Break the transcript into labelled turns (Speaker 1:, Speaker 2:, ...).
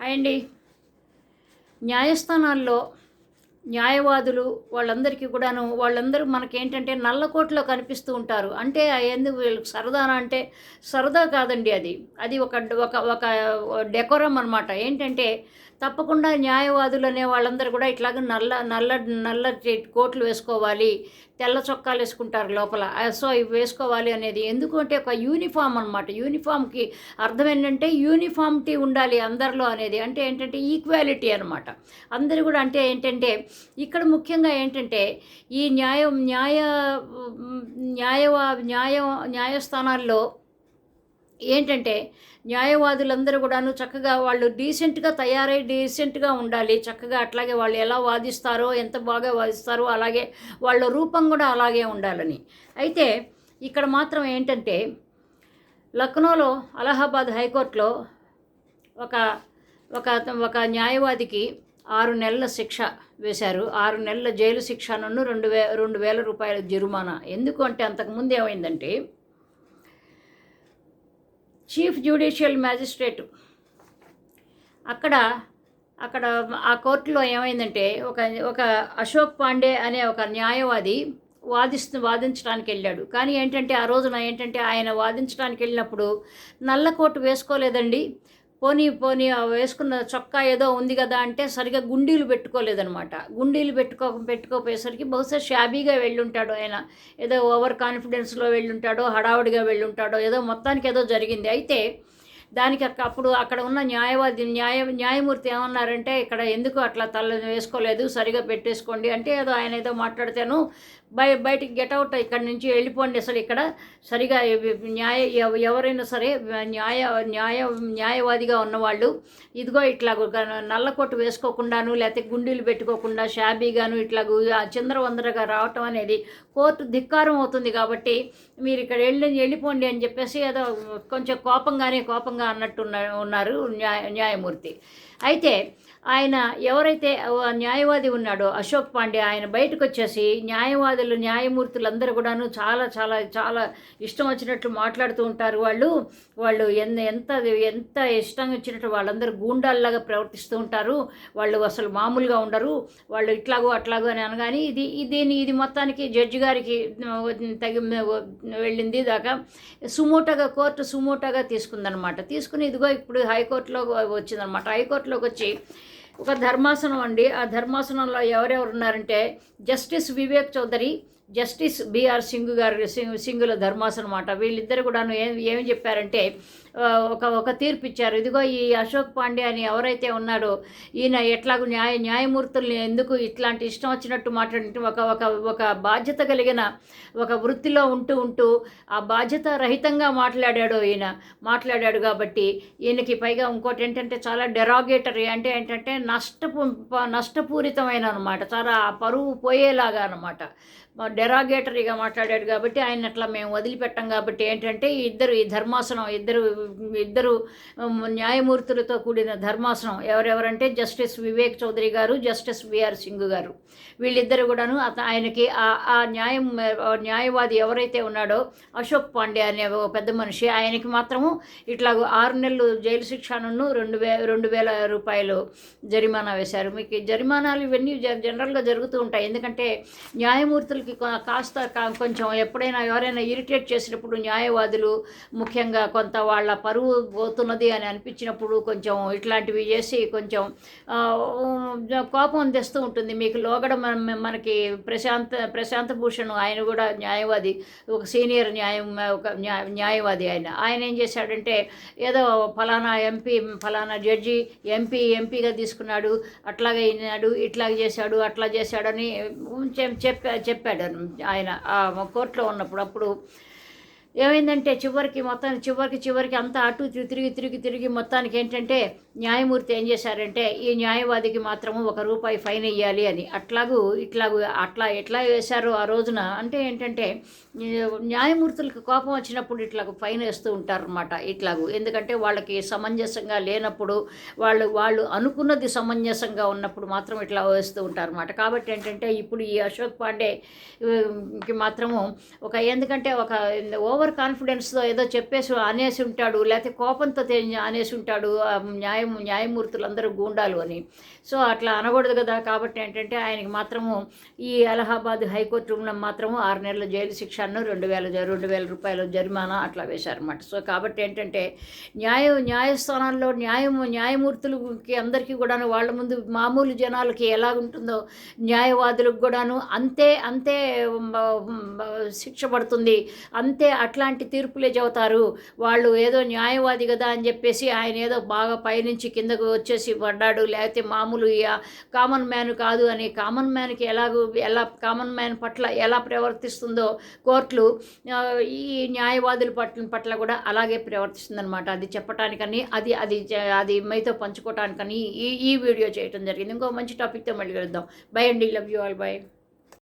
Speaker 1: Hi అండి. న్యాయస్థానాల్లో న్యాయవాదులు వాళ్ళందరికీ కూడాను వాళ్ళందరూ మనకేంటంటే నల్లకోటలో కనిపిస్తూ ఉంటారు. అంటే ఎందుకు వీళ్ళకి సరదానా అంటే సరదా కాదండి అది. అది ఒక ఒక ఒక డెకోరం అనమాట ఏంటంటే తప్పకుండా న్యాయవాదులు అనే వాళ్ళందరూ కూడా ఇట్లాగ నల్ల నల్ల నల్ల కోట్లు వేసుకోవాలి తెల్ల చొక్కాలు వేసుకుంటారు లోపల. సో ఇవి వేసుకోవాలి అనేది ఎందుకంటే ఒక యూనిఫామ్ అనమాట యూనిఫామ్కి అర్థం ఏంటంటే యూనిఫామిటీ ఉండాలి అందరిలో అనేది. అంటే ఏంటంటే ఈక్వాలిటీ అనమాట అందరూ కూడా అంటే ఏంటంటే ఇక్కడ ముఖ్యంగా ఏంటంటే ఈ న్యాయం న్యాయ న్యాయవా న్యాయ న్యాయస్థానాల్లో ఏంటంటే న్యాయవాదులందరూ కూడాను చక్కగా వాళ్ళు డీసెంట్గా తయారై డీసెంట్గా ఉండాలి. చక్కగా అట్లాగే వాళ్ళు ఎలా వాదిస్తారో ఎంత బాగా వాదిస్తారో అలాగే వాళ్ళ రూపం కూడా అలాగే ఉండాలని. అయితే ఇక్కడ మాత్రం ఏంటంటే లక్నోలో అలహాబాద్ హైకోర్టులో ఒక ఒక ఒక న్యాయవాదికి ఆరు నెలల శిక్ష వేశారు. ఆరు నెలల జైలు శిక్ష నన్ను రెండు వే రెండు వేల రూపాయల జరిమానా. ఎందుకు అంటే అంతకుముందు ఏమైందంటే చీఫ్ జ్యుడిషియల్ మ్యాజిస్ట్రేట్. అక్కడ అక్కడ ఆ కోర్టులో ఏమైందంటే ఒక ఒక అశోక్ పాండే అనే ఒక న్యాయవాది వాదిస్తు వాదించడానికి వెళ్ళాడు. కానీ ఏంటంటే ఆ రోజున ఏంటంటే ఆయన వాదించడానికి వెళ్ళినప్పుడు నల్ల కోటు వేసుకోలేదండి. పోనీ పోనీ వేసుకున్న చొక్కా ఏదో ఉంది కదా అంటే సరిగా గుండీలు పెట్టుకోలేదనమాట గుండీలు పెట్టుకో పెట్టుకోపోయేసరికి బహుశా షాబీగా వెళ్ళుంటాడు ఆయన. ఏదో ఓవర్ కాన్ఫిడెన్స్లో వెళ్ళుంటాడో హడావుడిగా వెళ్ళుంటాడో ఏదో మొత్తానికి ఏదో జరిగింది. అయితే దానికి అప్పుడు అక్కడ ఉన్న న్యాయవాది న్యాయ న్యాయమూర్తి ఏమన్నారంటే ఇక్కడ ఎందుకు అట్లా తల వేసుకోలేదు సరిగా పెట్టేసుకోండి. అంటే ఏదో ఆయన ఏదో మాట్లాడితేను బయ బయటికి గెట్అవుట్ ఇక్కడ నుంచి వెళ్ళిపోండి అసలు ఇక్కడ. సరిగా న్యాయ ఎవ- ఎవరైనా సరే న్యాయ న్యాయ న్యాయవాదిగా ఉన్నవాళ్ళు ఇదిగో ఇట్లా నల్లకొట్టు వేసుకోకుండాను లేకపోతే గుండీలు పెట్టుకోకుండా షాబీగాను ఇట్లా చిందరవందరగా రావటం అనేది కోర్టు ధిక్కారం అవుతుంది కాబట్టి మీరు ఇక్కడ వెళ్ళి వెళ్ళిపోండి అని చెప్పేసి ఏదో కొంచెం కోపంగానే కోపంగా అన్నట్టు ఉన్న- ఉన్నారు న్యాయ న్యాయమూర్తి. అయితే ఆయన ఎవరైతే న్యాయవాది ఉన్నాడో అశోక్ పాండే ఆయన బయటకు వచ్చేసి న్యాయవాదులు న్యాయమూర్తులందరూ కూడాను చాలా చాలా చాలా ఇష్టం వచ్చినట్లు మాట్లాడుతూ ఉంటారు వాళ్ళు. వాళ్ళు ఎంత ఎంత ఎంత ఇష్టం వచ్చినట్టు వాళ్ళందరూ గూండాల్లాగా ప్రవర్తిస్తూ ఉంటారు. వాళ్ళు అసలు మామూలుగా ఉండరు. వాళ్ళు ఇట్లాగో అట్లాగో అని అనగాని ఇది దీని ఇది మొత్తానికి జడ్జి గారికి తగి వెళ్ళింది దాకా సుమోటాగా కోర్టు సుమోటాగా తీసుకుందనమాట. తీసుకుని ఇదిగో ఇప్పుడు హైకోర్టులో వచ్చిందనమాట హైకోర్టులోకి వచ్చి ఒక ధర్మాసనం అండి. ఆ ధర్మాసనంలో ఎవరెవరు ఉన్నారంటే justice Vivek Chaudhary justice BR Singh గారు సింగ్ సింగుల ధర్మాసనం అన్నమాట. వీళ్ళిద్దరు కూడాను ఏం ఏమి చెప్పారంటే ఒక ఒక తీర్పు ఇచ్చారు. ఇదిగో ఈ అశోక్ పాండే అని ఎవరైతే ఉన్నాడో ఈయన ఎట్లాగూ న్యాయ న్యాయమూర్తుల్ని ఎందుకు ఇట్లాంటి ఇష్టం వచ్చినట్టు మాట్లాడి ఒక ఒక ఒక బాధ్యత కలిగిన ఒక వృత్తిలో ఉంటూ ఉంటూ ఆ బాధ్యత రహితంగా మాట్లాడాడు ఈయన. మాట్లాడాడు కాబట్టి ఈయనకి పైగా ఇంకోటి ఏంటంటే చాలా డెరాగేటరీ అంటే ఏంటంటే నష్టపు నష్టపూరితమైన అనమాట చాలా పరువు పోయేలాగా అనమాట డెరాగేటరీగా మాట్లాడాడు కాబట్టి ఆయన అట్లా మేము వదిలిపెట్టాం కాబట్టి ఏంటంటే ఇద్దరు ఈ ధర్మాసనం ఇద్దరు ఇద్దరు న్యాయమూర్తులతో కూడిన ధర్మాసనం ఎవరెవరంటే జస్టిస్ వివేక్ చౌదరి గారు జస్టిస్ విఆర్ సింగ్ గారు. వీళ్ళిద్దరు కూడాను అత ఆయనకి ఆ ఆ న్యాయం ఆ న్యాయవాది ఎవరైతే ఉన్నాడో అశోక్ పాండే అనే ఒక పెద్ద మనిషి ఆయనకి మాత్రము ఇట్లా ఆరు నెలలు జైలు శిక్షను రెండు వే రెండు వేల రూపాయలు జరిమానా వేశారు. మీకు జరిమానాలు ఇవన్నీ జ- జనరల్గా జరుగుతూ ఉంటాయి. ఎందుకంటే న్యాయమూర్తులకి కొ- కాస్త కా- కొంచెం ఎప్పుడైనా ఎవరైనా ఇరిటేట్ చేసినప్పుడు న్యాయవాదులు ముఖ్యంగా కొంత వాళ్ళ పరువు పోతున్నది అని అనిపించినప్పుడు కొంచెం ఇట్లాంటివి చేసి కొంచెం కోపం తెస్తూ ఉంటుంది. మీకు లోగడ మనకి ప్రశాంత ప్రశాంత భూషణ్ ఆయన కూడా న్యాయవాది ఒక సీనియర్ న్యాయం ఒక న్యాయ న్యాయవాది ఆయన. ఆయన ఏం చేశాడంటే ఏదో ఫలానా ఎంపీ ఫలానా జడ్జి ఎంపీ ఎంపీగా తీసుకున్నాడు అట్లాగే అయినాడు ఇట్లాగ చేశాడు అట్లా చేశాడని చెప్పా చెప్పాడు ఆయన కోర్టులో ఉన్నప్పుడు అప్పుడు ఏమైందంటే చివరికి మొత్తానికి చివరికి చివరికి అంతా అటు తిరిగి తిరిగి తిరిగి మొత్తానికి ఏంటంటే న్యాయమూర్తి ఏం చేశారంటే ఈ న్యాయవాదికి మాత్రము ఒక రూపాయి ఫైన్ వేయాలి అని. అట్లాగూ ఇట్లాగూ అట్లా ఎట్లా వేశారో ఆ రోజున అంటే ఏంటంటే న్యాయమూర్తులకు కోపం వచ్చినప్పుడు ఇట్లాగ ఫైన్ వేస్తూ ఉంటారనమాట ఇట్లాగూ. ఎందుకంటే వాళ్ళకి సమంజసంగా లేనప్పుడు వాళ్ళు వాళ్ళు అనుకున్నది సమంజసంగా ఉన్నప్పుడు మాత్రం ఇట్లా వేస్తూ ఉంటారన్నమాట. కాబట్టి ఏంటంటే ఇప్పుడు ఈ అశోక్ పాండే కి మాత్రము ఒక ఎందుకంటే ఒక ఓవర్ కాన్ఫిడెన్స్తో ఏదో చెప్పేసి అనేసి ఉంటాడు లేకపోతే కోపంతో అనేసి ఉంటాడు న్యాయ న్యాయం న్యాయమూర్తులందరూ గూండాలు అని. సో అట్లా అనకూడదు కదా. కాబట్టి ఏంటంటే ఆయనకి మాత్రము ఈ అలహాబాద్ హైకోర్టు మాత్రము ఆరు నెలల జైలు శిక్షను రెండు వేల రెండు వేల రూపాయల జరిమానా అట్లా వేశారన్నమాట. సో కాబట్టి ఏంటంటే న్యాయ న్యాయస్థానాల్లో న్యాయము న్యాయమూర్తులకి అందరికీ కూడాను వాళ్ళ ముందు మామూలు జనాలకి ఎలా ఉంటుందో న్యాయవాదులకు కూడాను అంతే అంతే శిక్ష పడుతుంది. అంతే అట్లాంటి తీర్పులే చెబుతారు. వాళ్ళు ఏదో న్యాయవాది కదా అని చెప్పేసి ఆయన ఏదో బాగా పైనుంచి కిందకు వచ్చేసి పడ్డాడు. లేకపోతే మామూలు యా- కామన్ మ్యాన్ కాదు అని. కామన్ మ్యాన్కి ఎలాగో ఎలా కామన్ మ్యాన్ పట్ల ఎలా ప్రవర్తిస్తుందో కోర్టులు ఈ న్యాయవాదుల పట్ల పట్ల కూడా అలాగే ప్రవర్తిస్తుందనమాట అది చెప్పటానికని అది అది అది మీతో పంచుకోవటానికని ఈ ఈ వీడియో చేయటం జరిగింది. ఇంకో మంచి టాపిక్తో మళ్ళీ కలుద్దాం. బై అండి. Love you all by